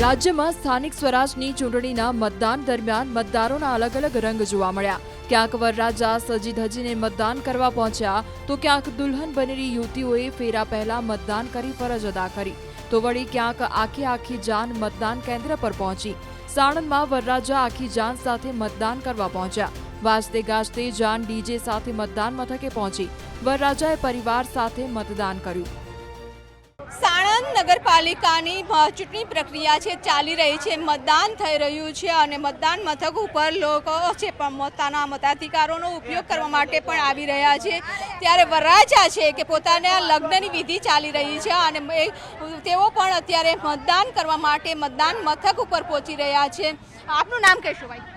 રાજ્યમાં સ્થાનિક સ્વરાજની ચૂંટણીના મતદાન દરમિયાન મતદારોના અલગ અલગ રંગ જોવા મળ્યા. ક્યાંક વરરાજા સજી ધજીને મતદાન કરવા પહોંચ્યા, તો ક્યાંક દુલ્હન બનેલી યુવતીઓએ ફેરા પહેલા મતદાન કરી ફરજ અદા કરી. તો વળી ક્યાંક આખી આખી જાન મતદાન કેન્દ્ર પર પહોંચી. સાણંદમાં વરરાજા આખી જાન સાથે મતદાન કરવા પહોંચ્યા. વાજતે ગાજતે જાન ડીજે સાથે મતદાન મથકે પહોંચી. વરરાજાએ પરિવાર સાથે મતદાન કર્યું. સાણંદ નગરપાલિકાની ચૂંટણી પ્રક્રિયા છે, ચાલી રહી છે, મતદાન થઈ રહ્યું છે અને મતદાન મથક ઉપર લોકો છે પણ પોતાના મતાધિકારોનો ઉપયોગ કરવા માટે પણ આવી રહ્યા છે. ત્યારે વરરાજા છે કે પોતાના લગ્નની વિધિ ચાલી રહી છે અને તેઓ પણ અત્યારે મતદાન કરવા માટે મતદાન મથક ઉપર પહોંચી રહ્યા છે. આપનું નામ કહેશો ભાઈ?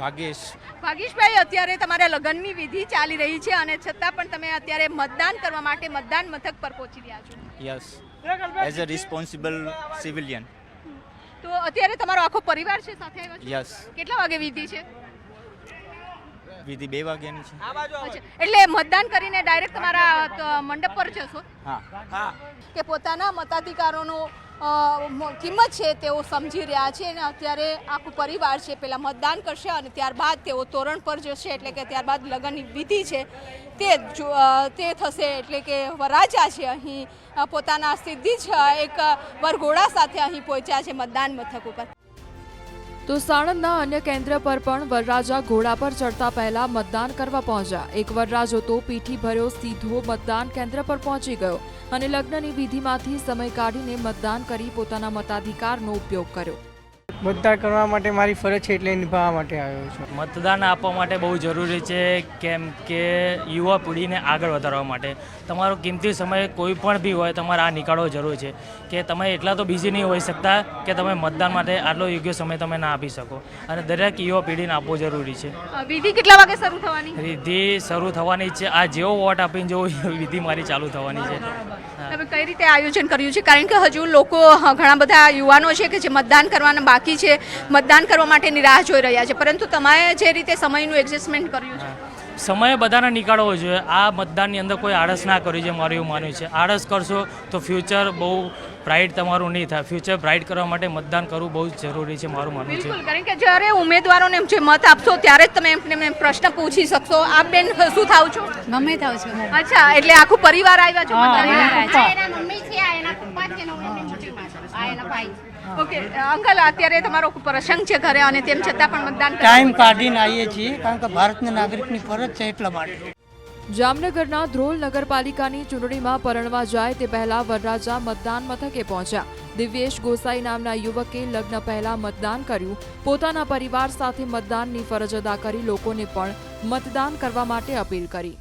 ભાગેશ. ભાગીશભાઈ અત્યારે તમારા લગ્નની વિધિ ચાલી રહી છે અને છતાં પણ તમે અત્યારે મતદાન કરવા માટે મતદાન મથક પર પહોંચી રહ્યા છો. Yes as a responsible civilian તો અત્યારે તમારો આખો પરિવાર છે સાથે આવ્યો છે? યસ કેટલા વાગે વિધિ છે? વિધિ બે વાગ્યાની છે. એટલે મતદાન કરીને ડાયરેક્ટ તમારા મંડપ પર જશો? હા. કે પોતાના મતાધિકારોનો કિંમત છે તેઓ સમજી રહ્યા છે અને અત્યારે આખું પરિવાર છે પહેલાં મતદાન કરશે અને ત્યારબાદ તેઓ તોરણ પર જશે એટલે કે ત્યારબાદ લગ્નની વિધિ છે તે જો- તે થશે એટલે કે વરાજા છે અહીં પોતાના સિદ્ધિ જ એક વરઘોડા સાથે અહીં પહોંચ્યા છે મતદાન મથક ઉપર. તો સાણંદના અન્ય કેન્દ્ર પર પણ વરરાજા ઘોડા પર ચડતા પહેલા મતદાન કરવા પહોંચ્યા. એક વરરાજો તો પીઠી ભર્યો, સીધો મતદાન કેન્દ્ર પર પહોંચી ગયો અને લગ્નની વિધિમાંથી સમય કાઢીને મતદાન કરી પોતાના મતાધિકારનો ઉપયોગ કર્યો. મતદાન કરવા માટે મારી ફરજ છે એટલે નિભાવવા માટે આવ્યો છું. મતદાન આપવા માટે બહુ જરૂરી છે કેમ કે યુવા પેઢીને આગળ વધારવા માટે. તમારો કિંમતી સમય કોઈ પણ બી હોય તમારે આ નીકાળવો જરૂર છે કે તમે એટલા તો બિઝી નહીં હોઈ શકતા કે તમે મતદાન માટે આટલો યોગ્ય સમય તમે ના આપી શકો. અને દરેક યુવા પેઢીને આપવો જરૂરી છે. વિધિ કેટલા વાગે શરૂ થવાની? વિધિ શરૂ થવાની છે. આ જેવો વોટ આપીને જેવો વિધિ મારી ચાલુ થવાની છે. કઈ રીતે આયોજન કર્યું છે? કારણ કે હજુ લોકો ઘણા બધા યુવાનો છે કે જે મતદાન કરવાના બાકી છે, મતદાન કરવા માટેની રાહ જોઈ રહ્યા છે. પરંતુ તમારે જે રીતે સમયનું એડજસ્ટમેન્ટ કર્યું છે? સમય બધાને નીકાળવો જોઈએ. આ મતદાનની અંદર કોઈ આળસ ના કરવી જોઈએ મારું એવું માનવું છે. આળસ કરશો તો ફ્યુચર બહુ બ્રાઇટ તમારું નહીં થાય. ફ્યુચર બ્રાઇટ કરવા માટે મતદાન કરવું બહુ જ જરૂરી છે મારું માનવું છે. કારણ કે જ્યારે ઉમેદવારોને જે મત આપશો ત્યારે જ તમે એમને પ્રશ્ન પૂછી શકશો. આપ બેન શું થાવ છો? ગમે થાવ છો. અચ્છા એટલે આખું પરિવાર આવ્યા છો? આ એના મમ્મી છે એના પપ્પા છે ને હું એમની મોટીમાં છું. આ એના ભાઈ ઓકે અંકલ અત્યારે તમારો પ્રસંગ છે ઘરે અને તેમ છતાં પણ મતદાન ટાઈમ કાઢીને આવીએ છીએ કારણ કે ભારતના નાગરિકની ફરજ છે એટલા માટે. જામનગરના ધ્રોલ નગરપાલિકાની ચૂંટણીમાં પરણવા જાય તે પહેલા વરરાજા મતદાન મથકે પહોંચ્યા. દિવ્યેશ ગોસાઈ નામના યુવકે લગ્ન પહેલા મતદાન કર્યું. પોતાના પરિવાર સાથે મતદાનની ફરજ અદા કરી લોકોને પણ મતદાન કરવા માટે અપીલ કરી.